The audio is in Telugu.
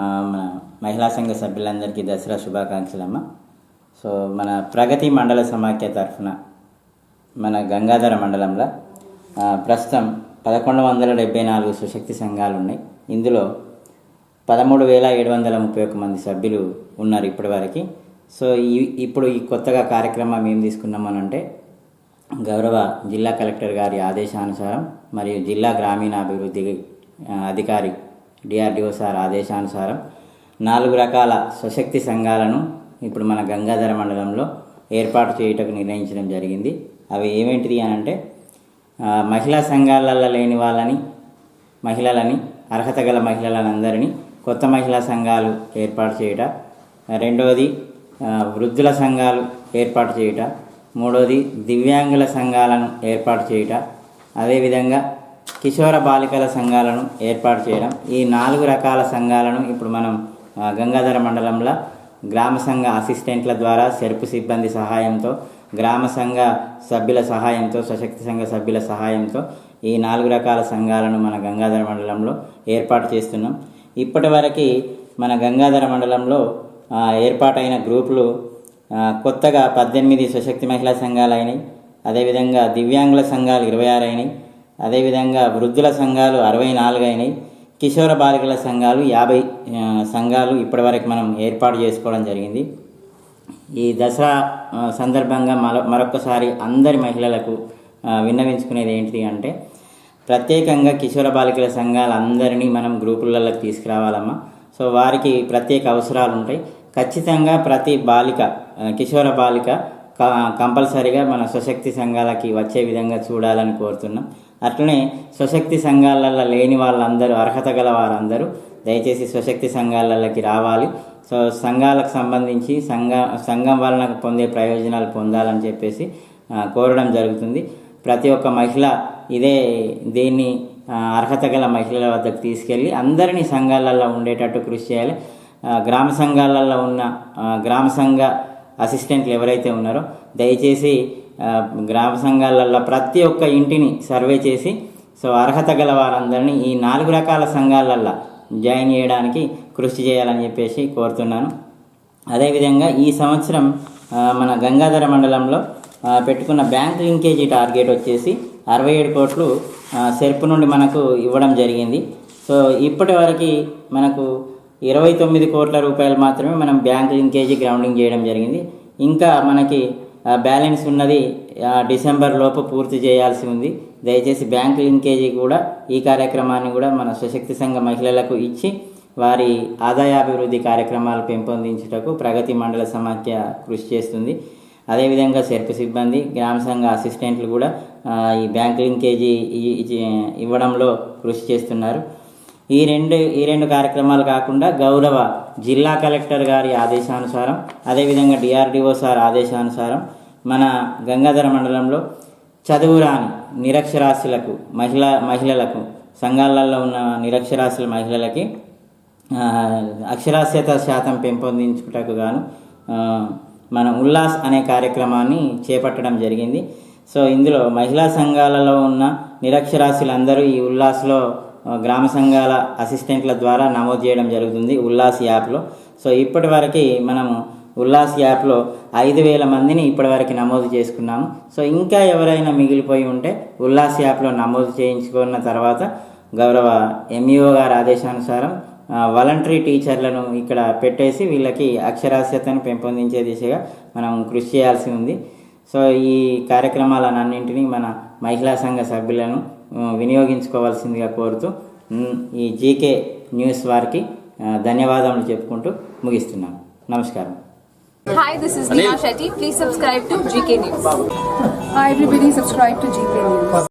మన మహిళా సంఘ సభ్యులందరికీ దసరా శుభాకాంక్షలు అమ్మ. సో మన ప్రగతి మండల సమాఖ్య తరఫున మన గంగాధర మండలంలో ప్రస్తుతం పదకొండు వందల డెబ్బై నాలుగు సుశక్తి సంఘాలు ఉన్నాయి. ఇందులో పదమూడు వేల ఏడు వందల ముప్పై ఒక్క మంది సభ్యులు ఉన్నారు ఇప్పటివరకు. సో ఈ ఇప్పుడు ఈ కొత్తగా కార్యక్రమం ఏం తీసుకున్నామనంటే గౌరవ జిల్లా కలెక్టర్ గారి ఆదేశానుసారం మరియు జిల్లా గ్రామీణాభివృద్ధి అధికారి డిఆర్డిఓ సార్ ఆదేశానుసారం నాలుగు రకాల స్వశక్తి సంఘాలను ఇప్పుడు మన గంగాధర మండలంలో ఏర్పాటు చేయుటకు నిర్ణయించడం జరిగింది. అవి ఏమేంటిది అని అంటే మహిళా సంఘాలలో లేని వాళ్ళని మహిళలని అర్హత గల మహిళలందరినీ కొత్త మహిళా సంఘాలు ఏర్పాటు చేయుట. రెండవది వృద్ధుల సంఘాలు ఏర్పాటు చేయుట. మూడవది దివ్యాంగుల సంఘాలను ఏర్పాటు చేయుట. అదేవిధంగా కిషోర బాలికల సంఘాలను ఏర్పాటు చేయడం. ఈ నాలుగు రకాల సంఘాలను ఇప్పుడు మనం గంగాధర మండలంలో గ్రామ సంఘ అసిస్టెంట్ల ద్వారా సెర్పు సిబ్బంది సహాయంతో గ్రామ సంఘ సభ్యుల సహాయంతో సశక్తి సంఘ సభ్యుల సహాయంతో ఈ నాలుగు రకాల సంఘాలను మన గంగాధర మండలంలో ఏర్పాటు చేస్తున్నాం. ఇప్పటివరకు మన గంగాధర మండలంలో ఏర్పాటైన గ్రూపులు కొత్తగా పద్దెనిమిది సశక్తి మహిళా సంఘాలు అయినాయి అదేవిధంగా దివ్యాంగుల సంఘాలు ఇరవై ఆరు అయినాయి అదేవిధంగా వృద్ధుల సంఘాలు అరవై నాలుగు అయినాయి. కిషోర బాలికల సంఘాలు యాభై సంఘాలు ఇప్పటివరకు మనం ఏర్పాటు చేసుకోవడం జరిగింది. ఈ దసరా సందర్భంగా మరొ మరొకసారి అందరి మహిళలకు విన్నవించుకునేది ఏంటి అంటే ప్రత్యేకంగా కిషోర బాలికల సంఘాలందరినీ మనం గ్రూపులలోకి తీసుకురావాలమ్మా. సో వారికి ప్రత్యేక అవసరాలు ఉంటాయి ఖచ్చితంగా ప్రతి బాలిక కిషోర బాలిక కంపల్సరిగా మన స్వశక్తి సంఘాలకి వచ్చే విధంగా చూడాలని కోరుతున్నాం. అట్లనే స్వశక్తి సంఘాలలో లేని వాళ్ళందరూ అర్హత గల వారందరూ దయచేసి స్వశక్తి సంఘాలలోకి రావాలి. సో సంఘాలకు సంబంధించి సంఘ సంఘం వలన పొందే ప్రయోజనాలు పొందాలని చెప్పేసి కోరడం జరుగుతుంది. ప్రతి ఒక్క మహిళ ఇదే దీన్ని అర్హత గల మహిళల వద్దకు తీసుకెళ్ళి అందరినీ సంఘాలలో ఉండేటట్టు కృషి చేయాలి. గ్రామ సంఘాలలో ఉన్న గ్రామ సంఘ అసిస్టెంట్లు ఎవరైతే ఉన్నారో దయచేసి గ్రామ సంఘాలలో ప్రతి ఒక్క ఇంటిని సర్వే చేసి సో అర్హత గల వారందరినీ ఈ నాలుగు రకాల సంఘాలల్లో జాయిన్ చేయడానికి కృషి చేయాలని చెప్పేసి కోరుతున్నాను. అదేవిధంగా ఈ సంవత్సరం మన గంగాధర మండలంలో పెట్టుకున్న బ్యాంక్ లింకేజీ టార్గెట్ వచ్చేసి అరవై ఏడు కోట్లు సెర్పు నుండి మనకు ఇవ్వడం జరిగింది. సో ఇప్పటి వరకు మనకు ఇరవై తొమ్మిది కోట్ల రూపాయలు మాత్రమే మనం బ్యాంక్ లింకేజీ గ్రౌండింగ్ చేయడం జరిగింది. ఇంకా మనకి బ్యాలెన్స్ ఉన్నది డిసెంబర్ లోపు పూర్తి చేయాల్సి ఉంది. దయచేసి బ్యాంక్ లింకేజీ కూడా ఈ కార్యక్రమాన్ని కూడా మన స్వశక్తి సంఘ మహిళలకు ఇచ్చి వారి ఆదాయాభివృద్ధి కార్యక్రమాలు పెంపొందించుటకు ప్రగతి మండల సమాఖ్య కృషి చేస్తుంది. అదేవిధంగా సెర్పు సిబ్బంది గ్రామ సంఘ అసిస్టెంట్లు కూడా ఈ బ్యాంక్ లింకేజీ ఇవ్వడంలో కృషి చేస్తున్నారు. ఈ రెండు ఈ రెండు కార్యక్రమాలు కాకుండా గౌరవ జిల్లా కలెక్టర్ గారి ఆదేశానుసారం అదేవిధంగా డిఆర్డిఓ సార్ ఆదేశానుసారం మన గంగాధర మండలంలో చదువురాని నిరక్షరాస్యులకు మహిళ మహిళలకు సంఘాలలో ఉన్న నిరక్షరాస్యుల మహిళలకి అక్షరాస్యత శాతం పెంపొందించుటకు గాను మన ఉల్లాస్ అనే కార్యక్రమాన్ని చేపట్టడం జరిగింది. సో ఇందులో మహిళా సంఘాలలో ఉన్న నిరక్షరాస్యులందరూ ఈ ఉల్లాస్లో గ్రామ సంఘాల అసిస్టెంట్ల ద్వారా నమోదు చేయడం జరుగుతుంది ఉల్లాస్ యాప్లో. సో ఇప్పటి వరకు మనము ఉల్లాస్ యాప్లో ఐదు వేల మందిని ఇప్పటివరకు నమోదు చేసుకున్నాము. సో ఇంకా ఎవరైనా మిగిలిపోయి ఉంటే ఉల్లాస్ యాప్లో నమోదు చేయించుకున్న తర్వాత గౌరవ ఎంఈఓ గారి ఆదేశానుసారం వాలంటరీ టీచర్లను ఇక్కడ పెట్టేసి వీళ్ళకి అక్షరాస్యతను పెంపొందించే దిశగా మనం కృషి చేయాల్సి ఉంది. సో ఈ కార్యక్రమాలన్నింటినీ మన మహిళా సంఘ సభ్యులను వినియోగించుకోవాల్సిందిగా కోరుతూ ఈ జీకే న్యూస్ వారికి ధన్యవాదములు చెప్పుకుంటూ ముగిస్తున్నాను నమస్కారం Hi, this is Neha Shetty. Please subscribe to GK News. Hi everybody, subscribe to GK News.